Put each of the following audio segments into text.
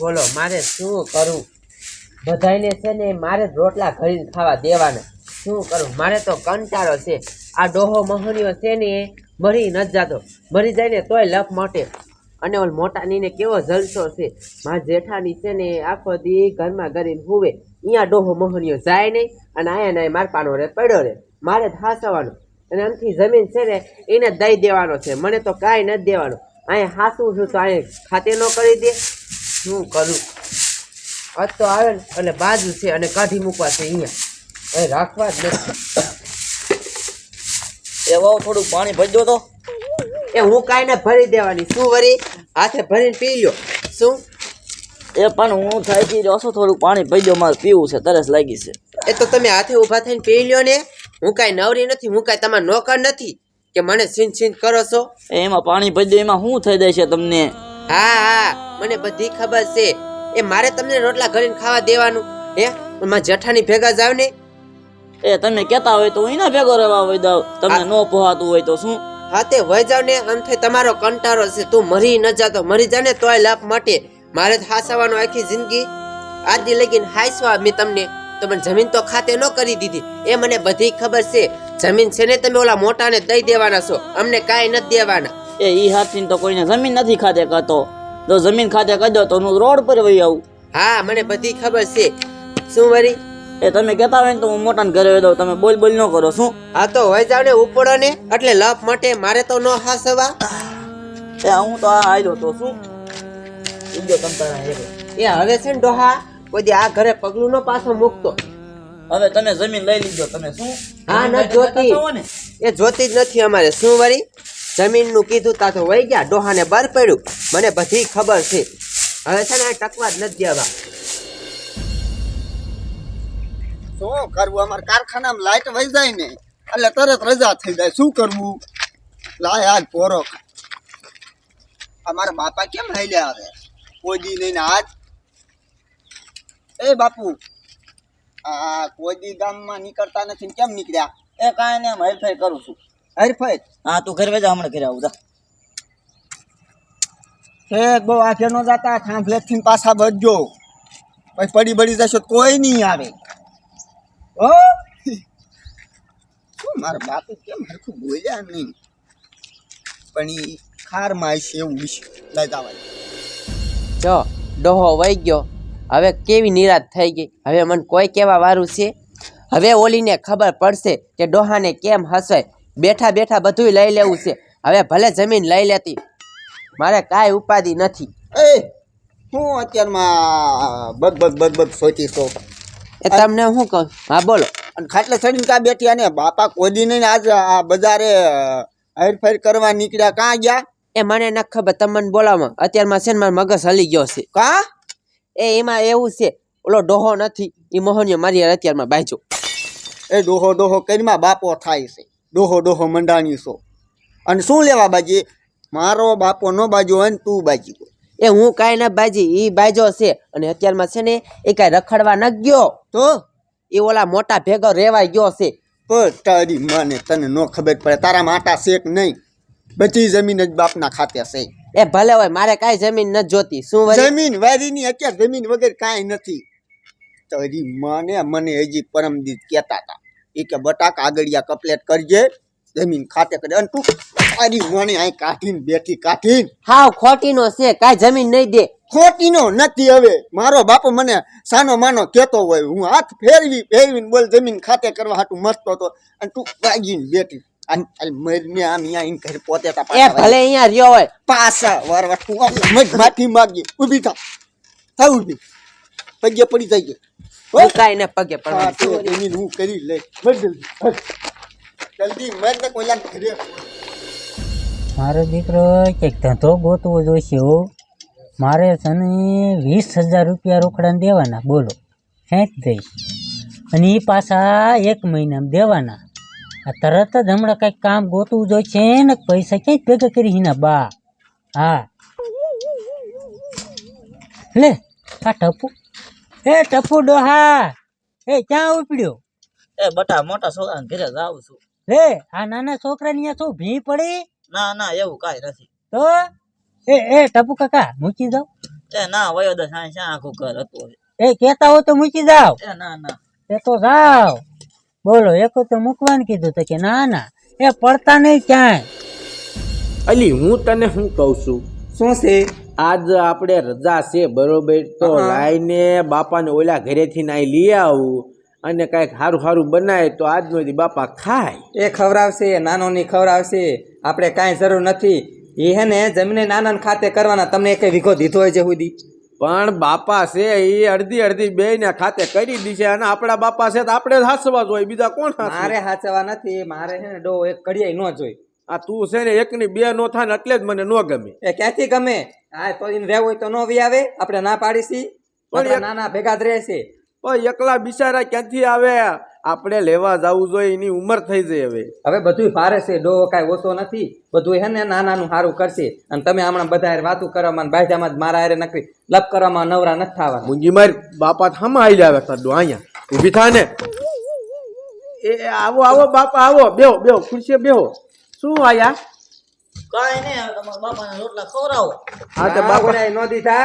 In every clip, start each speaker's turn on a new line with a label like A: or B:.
A: બોલો, મારે શું કરું? બધાયને છે ને મારે જ રોટલા ઘડીને ખાવા દેવાના. શું કરું? મારે તો કંટાળો છે. આ ડોહો મહણીઓ છે ને, મરી ન જાતો. મરી જાય ને તોય લફ મોટે. અને ઓલ મોટાનીને કેવો જલસો છે. મારા જેઠાની છે ને આખો દી ઘરમાં ગરીબ હુવે. અહીંયા ડોહો મહણીઓ જાય નહીં અને આયા નહીં માર પાનો રે, પડ્યો રે. મારે હાસવાનું. અને આમથી જમીન છે ને, એને દઈ દેવાનો છે. મને તો કાંઈ નથી દેવાનું. અહીંયા હાસું છું તો અહીંયા ખાતે ન કરી દે. શું કરું? આજ તો આવે ને એટલે બાજુ છે અને કાઢી મૂકવા છે અહીંયા. એ રાખવા જ નથી.
B: એ વાવ થોડુંક પાણી ભરજો તો.
A: એ હું કાંઈ ને ભરી દેવાની? શું વરી? હાથે ભરીને પી લ્યો. શું?
B: એ પણ હું થાકી રહ્યો છું થોડુંક પાણી દો મારે પીવું છે તરસ લાગી છે.
A: એ તો તમે હાથે ઊભા થઈને પી લ્યો ને. હું કાંઈ નવરી નથી હું કાંઈ તમારા નોકર નથી કે મને છીન છીન કરો છો?
B: એમાં પાણી ભરજો એમાં શું થઈ જાય છે તમને?
A: હા હા મને બધી ખબર છે. એ મારે તમને રોટલા ઘડીને ખાવા દેવાનું. હે? મારા જઠાની ભેગા જાવ ને?
B: એ તમે કહેતા હોય તો હું એના ભેગો રહેવા હોય દઉં. તમને ન પોહાતું હોય તો શું?
A: હા તે વહી જાવ ને અંતે તમારો કંટારો છે. તું મરી ન જાતો મરી જા ને તોય લાભ માટે. મારે જ હાસવાનું આખી જિંદગી આજી લગીને હાસવા મેં તમને. તમને જમીન તો ખાતે ન કરી દીધી. એ મને બધી ખબર છે. જમીન છે ને તમે ઓલા મોટાને દઈ દેવાના છો. અમને કાંઈ નથી દેવાના.
B: એ ઈ હાથીને તો કોઈને જમીન નથી ખાતે કહેતો જો જમીન ખાતે દો તો હું રોડ પર વહી આવું.
A: હા મને બધી ખબર છે. શું વરી?
B: એ તમે કહેતા હોય ને તો હું મોટાને ઘરે દઉં તમે બોલ બોલ ન કરો શું?
A: હા તો હોય જાવ ને ઉપડો ને. એટલે લાભ માટે મારે તો ન હાસવા.
B: એ હું તો આ આવ્યો તો શું? બીજો તમ
A: એ હવે છે ને ડોહા કોઈ આ ઘરે પગલું નો પાછો મૂકતો.
B: હવે તમે જમીન લઈ લીધો તમે શું?
A: હા, ન જોતી. એ જોતી જ નથી અમારે. શું વરી? જમીનનું કીધું તા તો વહી ગયા, ડોહાને બર પડ્યું. મને બધી ખબર છે. હવે છે ને ટકવા જ નથી દેવા.
C: શું કરવું? અમારે કારખાનામાં લાઈટ વહી જાય ને, એટલે તરત રજા થઈ જાય. શું કરવું? લાય આજ પોરો અમારા બાપા કેમ હાલ્યા આવે? કોઈ દી નહીં આજ. એ બાપુ, આ દી ગામમાં નીકળતા નથી કેમ નીકળ્યા?
B: એ કાંઈ ને હેરફેર કરું છું.
C: હરફાઈ
B: હા તું ઘરે જા હમણાં ઘરે આવું જા.
C: હે બહુ આખે નો જાતા થાંભલેથી પાછા બચજો. પછી પડી બળી જશો કોઈ નહીં આવે. ઓ મારા બાપુ કેમ હરખું બોલ્યા નહીં? પણ ઈ ખારમાં છે એવું વિશે લઈ જવાય
A: જો ડોહો વહી ગયો. હવે કેવી નિરાશ થઈ ગઈ? હવે મને કોઈ કેવા વારું છે? હવે ઓલીને ખબર પડશે કે ડોહાને કેમ હસાય. બેઠા બેઠા બધુંય લઈ લેવું છે. હવે ભલે જમીન લઈ લેતી મારે કાંઈ ઉપાધિ નથી.
C: એ હું અત્યારમાં બગ બગ બગ બગ સોચી છો.
A: એ તમને શું કહું? હા બોલો.
C: અને ખાટલે ચડીને કાં બેઠી અને બાપા કોઈ દી નહીં આજ આ બજારે હેરફેર કરવા નીકળ્યા કાં ગયા?
A: એ મને ન ખબર તમને બોલાવમાં અત્યારમાં છે ને મારો મગજ હલી ગયો છે.
C: કા?
A: એ એમાં એવું છે ઓલો ડોહો નથી એ મોહનીય મારી અત્યારમાં બાજો
C: એ ડોહો ડોહો કરીમાં બાપો થાય છે. ડોહો ડોહો મંડાણ્યું છો. અને શું લેવા બાજી? મારો બાપો નો બાજુ હોય ને તું બાજી.
A: એ હું કાંઈ ના બાજી એ બાજો છે. અને અત્યારમાં છે ને એ કાંઈ રખડવા ન ગયો.
C: તો?
A: એ ઓલા મોટા ભેગો રેવાય ગયો છે.
C: પણ તારી માને તને નો ખબર પડે તારા માટા શેક નહીં. બધી જમીન જ બાપના ખાતે છે.
A: એ ભલે હોય મારે કાંઈ જમીન ન જોતી. શું
C: જમીન વારીની અત્યારે જમીન વગર કાંઈ નથી. તારી માને મને હજી પરમદીદ કહેતા હતા. એ કે બટાકા આગળિયા કપલેટ કરજે જમીન ખાતે કરે અને તું તારી માને અહીં કાઢીને બેઠી કાઢીને.
A: હાવ ખોટીનો છે કાંઈ જમીન નહીં દે.
C: ખોટીનો નથી હવે. મારો બાપો મને સાનો માનો કહેતો હોય હું હાથ ફેરવી ફેરવીને બોલ જમીન ખાતે કરવા હાટું મસ્તો હતો અને તું વાગીને બેઠી. આમ અહીંયા ઘરે પોતે તા
A: એ ભલે અહીંયા રહ્યો હોય.
C: પાછા વાર તું મજ માથી માગી ઊભી થા. થા ઊભી. પગે પડી જાય.
A: હું કાંઈ ને પગે
C: હા
A: પડવા
C: એની હું કરી લે મર જલ્દી જલ્દી મર ને કોઈ ઘરે.
D: મારો દીકરો કંઈક ધંધો ગોતવો જોઈશે હો. મારે છે ને વીસ હજાર રૂપિયા રોકડાને દેવાના બોલો. ખેંચ દઈશ. અને એ પાછા એક મહિનામાં દેવાના. આ તરત જ હમણાં કંઈક કામ ગોતવું જોઈશે ને પૈસા ક્યાંય ભેગા કરી હિના બા. હા. લે આ ટપુ. એ ટપુ ડોહા. એ ક્યાં ઉપડ્યો?
B: એ બટા મોટા છોકરા ઘરે જાઉં છું.
D: લે આ નાના છોકરાની અહીંયા શું ભી પડી?
B: ના ના એવું કાઈ નથી.
D: તો? એ એ ટપુ કાકા મૂકી જાઓ
B: એ ના વયો દસ આ શા આખું ઘર હતું
D: એ કહેતા હો તો મૂકી જાઓ.
B: એ ના ના.
D: એ તો જાઓ. બોલો એક તો મૂકવાનું કીધું તો કે ના ના. એ પડતા નહીં ક્યાંય.
E: અલી હું તને શું કહું છું?
C: શું છે?
E: આજ આપણે રજા છે બરોબર? તો. લાઈને બાપાને ઓલા ઘરેથી નાઈ લઈ આવું અને કાંઈક સારું સારું બનાય તો આજનો દી બાપા ખાય.
F: એ ખવડાવશે નાનો ની ખવડાવશે. આપણે કાંઈ જરૂર નથી. એ હે ને જમીને નાના ખાતે કરવાના. તમને એક વિઘો દીધો હોય છે સુધી
E: પણ બાપા છે એ અડધી અડધી બે ને ખાતે કરી દીધે અને આપણા બાપા છે તો આપણે હાસવા જોઈએ. બીજા કોણ
F: મારે હાચવા નથી. મારે હે ને ડો એક કડિયાઈ ન જોઈ
E: આ તું છે ને એકની બે નો થાય ને એટલે જ મને ન ગમે.
F: એ ક્યાંથી ગમે? હા તો એને રહેવું હોય તો નો વી આવે આપણે ના પાડીશી
E: પણ
F: નાના ભેગા જ રહેશે
E: પણ એકલા બિચારા ક્યાંથી આવે? આપણે લેવા જવું જોઈએ એની ઉંમર થઈ જાય હવે.
F: હવે બધું ભારે છે ડો કાંઈ ઓછો નથી. બધું હે ને નાનાનું સારું કરશે. અને તમે હમણાં બધા વાતું કરવામાં બાજામાં જ મારા હારે નકરી લપ કરવામાં નવરા નથી થવા
E: મુંજી મારી બાપા થામાં આવી આવે તાડું અહીંયા. ઊભી થા ને એ આવો આવો બાપા આવો. બેહો બેહો ખુરશીએ બેહો. શું આયા
B: કઈ નઈ તમારા બાપાને રોટલા ખવડાવો.
E: હા તો
F: ના,
E: બાપા
F: બોલાય ન દીધા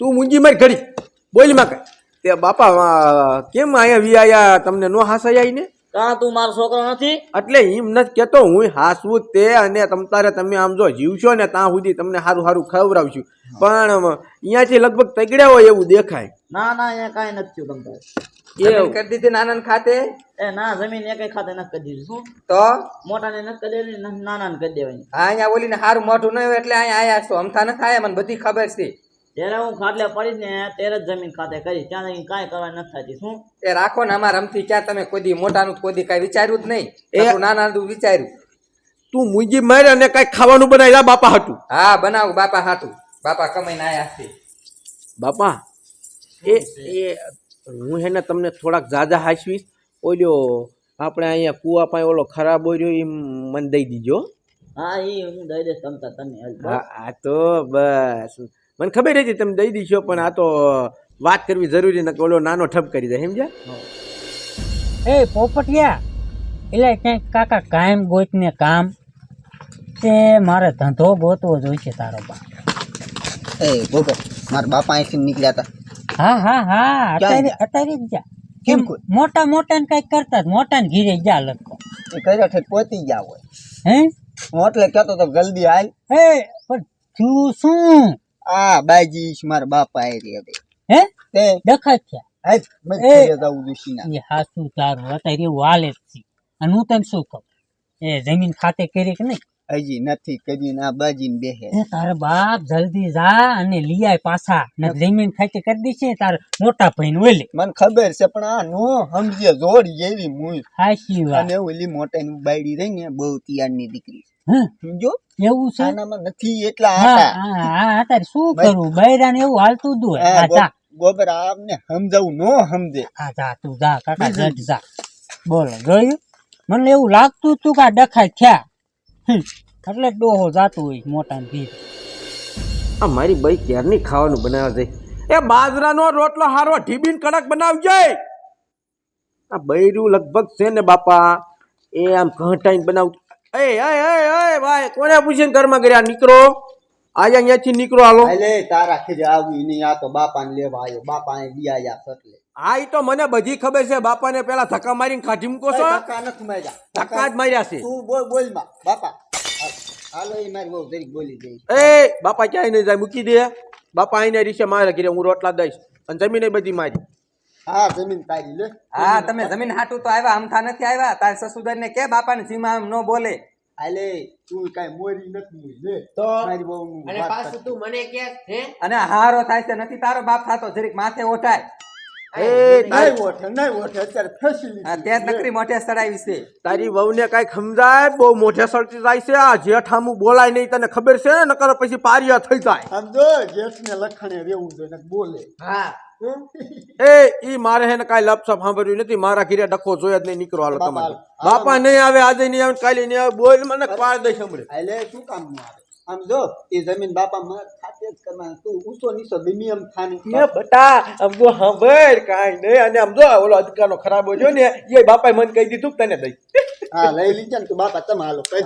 E: તું મુંજી મારી ઘડી. બોલી માં કાંઈ. તે બાપા કેમ આયા વી આયા તમને નો હાસાઈ ને?
B: કાં તું મારો છોકરો નથી?
E: એટલે એમ નથી કેતો હું હાસવું તે અને તમ તારે તમે આમ જો જીવશો ને ત્યાં સુધી તમને સારું સારું ખવડાવશું. પણ અહીંયાથી લગભગ તગડ્યા હોય એવું દેખાય.
B: ના ના અહીંયા કાંઈ નથી થયું તમ તારે.
F: જમીન કરી દીધી નાના ખાતે?
B: એ ના જમીન એકેય ખાતે કરી દીધું શું?
F: તો?
B: મોટાને નથી કરી દેવાની ને કરી દેવાની.
F: આ અહીંયા મોઢું ન હોય એટલે અહીંયા આયા છો. અમથા આયા મને બધી ખબર છે.
B: જ્યારે હું ખાટલે પડી ને ત્યારે જ જમીન ખાતે કરી. ત્યાં લગી કાંઈ કરવા ન થતી શું?
F: એ રાખો ને અમારા રમતી ક્યાં તમે કોઈ દી મોટાનું કોદી કાંઈ વિચાર્યું જ નહીં.
E: એ-
F: નાના વિચાર્યું.
E: તું મુંજી મારે અને કઈ ખાવાનું બનાવી લા બાપા હતું
F: હા બનાવ બાપા હતું બાપા કમાઈને આયા છે.
E: બાપા એ એ હું હે ને તમને થોડાક ઝાઝા હાંસવીશ. ઓલ્યો આપણે અહીંયા કુવા પાસે ઓલો ખરાબ હોય એ મને દઈ દીજો.
B: હા એ હું દઈ દઈશ તમતા તમે
E: હા આ તો બસ. મને ખબર હતી તમે દઈ દીશો પણ આ તો વાત કરવી જરૂરી નથી. ઓલો નાનો ઠપ કરી દે સમજ્યા?
D: એ પોપટિયા એટલે ક્યાંક કાકા કાયમ ગોતને કામ. તે મારે ધંધો ગોતવો જોઈશે તારો બા
C: એ ગોગો મારા બાપા અહીંથી નીકળ્યા હતા.
D: હા હા હા અત્યારે અત્યારે જ જા.
C: કેમ
D: મોટા મોટા ને કંઈક કરતા મોટા ને ઘીરે જા લખો.
C: એ કર્યા ઠેક પહોંચી ગયા હોય.
D: હે?
C: હું એટલે કહેતો તો જલ્દી હાલ.
D: હે પણ તું શું?
C: આ બાજી મારા બાપા આવી રહ્યા
D: હે?
C: તે?
D: દખત થયા.
C: હાલ મેં
D: એ.
C: ઘરે જવું દુશીના
D: એ હાસુ તારું અત્યારે એવું હાલે જ છે. અને હું તને શું કહું? એ જમીન ખાતે કરી કે નહીં?
C: હજી નથી કરીને આ બાજીને બેહે.
D: એ તારા બાપ જલ્દી જા અને લઈ આય પાછા. ને જમીન ખાતે કરી દીશે તાર મોટા ભાઈ ઓલી.
C: મને ખબર છે પણ આ નો સમજે જોડ જેવી મુઈ.
D: હાશી વાત.
C: અને ઓલી મોટાની બાયડી રહી ને બહુ તિયારની દીકરી સમજો?
D: એવું છે?
C: આનામાં નથી એટલા
D: હા હા હા શું કરું? બૈરાને એવું હાલતું હોય. હા
C: ગોબર આપને સમજાવું નો સમજે.
D: હા જા તું જા કાકા જટ જા. બોલો જોયું? મને એવું લાગતું તું કે આ ડખાય થયા. એટલે ડોહો જાતું હોય મોટા ભીર
E: આ મારી બાઈ ક્યારની ખાવાનું બનાવે છે? એ બાજરાનો રોટલો હારો ઢીબીન કડક બનાવજે. આ બૈરું લગભગ છે ને બાપા એ આમ ઘટાઈને બનાવ એ એ એ એ ભાઈ કોને પૂછીને ઘરમાં ગયા નીકળો? આજે અહીંયાથી નીકળો હાલો.
C: એટલે તારા ખીજે આવી નહીં આ તો બાપાને લેવા આવ્યો. બાપા અહીં લઈ આવ્યા એટલે.
E: હા એ તો મને બધી ખબર છે બાપાને પેલા ધક્કા મારીને કાઢી મૂકો છો?
C: ધક્કા નથી માર્યા.
E: ધક્કા જ માર્યા છે.
C: તું બોલ બોલમાં બાપા. હાલ. એ મારી બહુ જરીક બોલી દઈ
E: એ બાપા ક્યાંય નહીં જાય મૂકી દે. બાપા આઈને રીસે મારે ઘરે હું રોટલા દઈશ. અને જમીને બધી મારી.
C: હા જમીન તારી લે.
F: હા તમે જમીન હાટું તો આવ્યા અમથા નથી આવ્યા. તાર સસુદર ને કે બાપા ને સીમા આમ ન બોલે.
C: આલે તું કાઈ મોરી નથી મુઈ લે.
A: તો
C: મારી બહુ
A: અને પાછું તું મને કે હે
F: અને હારો થાય છે નથી તારો બાપ થાતો જરીક માથે ઓઠાય
E: તારી
C: નહીં ને નહીં ઓઠે અત્યારે ફેસિલિટી
F: આ તે જ નકરી મોઢે ચડાવી છે.
E: તારી વહુને કાંઈ સમજાય? બહુ મોઢે સળતી જાય છે. આ જેઠામું બોલાય નહીં તને ખબર છે? ને નકર પછી પારિયા થઈ જાય.
C: આમ જેઠ ને લખણે રહેવું જોઈએ બોલે.
A: હા.
E: એ ઈ મારે હે ને કાંઈ લપસપ સાંભળ્યું નથી. મારા ઘીરે ડખો જોયા જ નહીં નીકળો હાલો તમારે. બાપા નહીં આવે આજે નહીં આવે કાલે નહીં આવે. બોલ મને પાડ દઈ સાંભળે.
C: શું કામનું આવે? આમ જો એ જમીન બાપા માં ખાતે જ કરવા તું ઊંચો નીચો ગમે એમ થાની
E: એ બટા આમ જો હંભર કાઈ નહીં. અને આમ જો ઓલો અધિકારનો ખરાબ હોય ને એ બાપાએ મને કહી દીધું કે તને દઈ.
C: હા લઈ લીધા ને તું બાપા તમે હાલો કઈ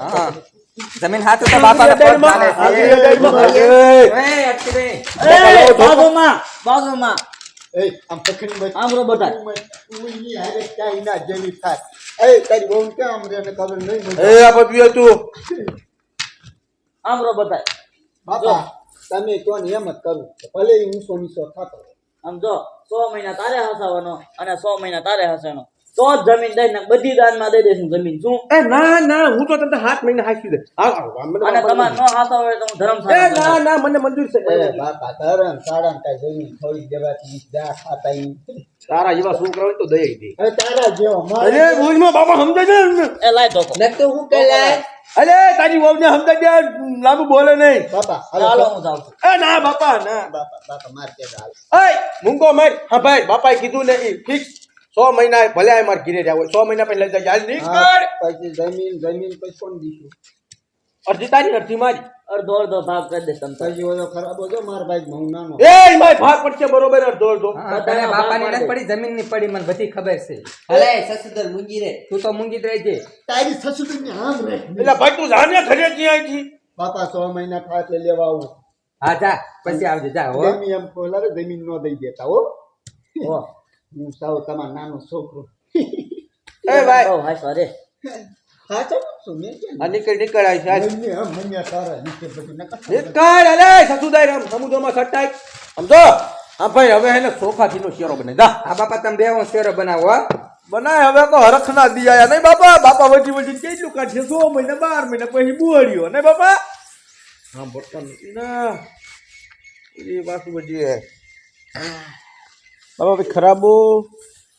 F: જમીન હાથું તો બાપાને કોણ છે? એ, અટકી રહી.
B: બાજુમાં બાજુમાં
C: એ આમ પકડી
B: આમ રો બધા.
C: તું હારે ક્યાંય ના જેવી થાય. એ તારી બહુ કે આમ રે ને ખબર નહીં
E: એ આ પપ્પીઓ તું
B: આમ રો બધા
C: બાપા તમે તો ને કરો જ કરું ભલે હું સોની સો થતો
B: આમ જો સો મહિના તારે હસાવાનો અને સો મહિના તારે હસાવાનો તો જ જમીન દઈ ને બધી દાનમાં દઈ દઈશું જમીન શું?
E: એ ના ના હું તો તમને હાથ મહિને હાંસી દે
B: અને
E: બાપા-
B: તમારે ન હાથા હોય તો હું
E: એ
B: ધર્મશાળા
E: ના ના મને મંજૂર છે.
C: એ બાપા ધરમ સાડા કઈ જમીન થોડી દેવાથી દા ખાતા
E: તારા જેવા છોકરા હોય તો દઈ દે.
C: તારા જેવા મારે
E: અરે ભુજમાં બાપા સમજાય ને?
B: એ લાય તો
A: ને તો હું કે લાય.
E: અરે તારી વહુને સમજાય દે લાંબુ બોલે નહીં.
C: બાપા
B: હાલો
C: હાલો
B: હું જાઉં છું.
E: એ ના બાપા ના.
C: બાપા બાપા માર કે હાલ.
E: એ મુંગો માર. હા ભાઈ બાપાએ કીધું ને એ ફિક્સ. સો મહિના ભલે આ માર ઘીરે જાવ સો મહિના પહેલા લઈ જાય નીકળ
C: હા, પછી જમીન જમીન પછી કોણ દીશું?
E: અડધી તારી અડધી મારી.
B: અડધો અડધો ભાગ કરી દે તમ.
C: પછી ઓલો ખરાબ હતો માર ભાઈ બહુ નાનો.
E: એ ભાઈ ભાગ પડશે બરોબર અડધો અડધો.
F: તારે બાપાની નથી પડી. જમીનની પડી મને બધી ખબર છે.
A: ભલે સસુદર મુંજી રે
F: તું તો મૂંગી રહેજે
C: તારી સસુરની આમ રે
E: એટલે ભાઈ તું જાને ઘરે ક્યાં આવી
C: બાપા સો મહિના ખાતે લેવા આવું.
F: હા જા પછી આવજે જા હો.
C: જમીન એમ બોલાવે જમીન નો દઈ દેતા હો.
B: હો.
C: સાવ તમારો નાનો છોકરો.
E: એ ભાઈ.
B: ઓ ભાઈ રે.
C: હા તો શું મેં
E: નીકળ નીકળ આવી છે આજ.
C: મને આમ મને તારા નીચે બધું
E: નીકળ અલે સસુદાઈ રામ સમુદ્રમાં સટાઈ સમજો? હા ભાઈ હવે એને નો શેરો બને દા.
F: હા બાપા તમે બે શેરો બનાવો હો.
E: બનાય હવે તો હરખ ના દી આયા. નહીં બાપા બાપા વજી વજી કેટલું કાઢશે? સો મહિના બાર મહિના પછી બુહાડ્યો. ને બાપા? હા બોટકા નથી ના. એ પાછું બધી ભાઈ ખરાબો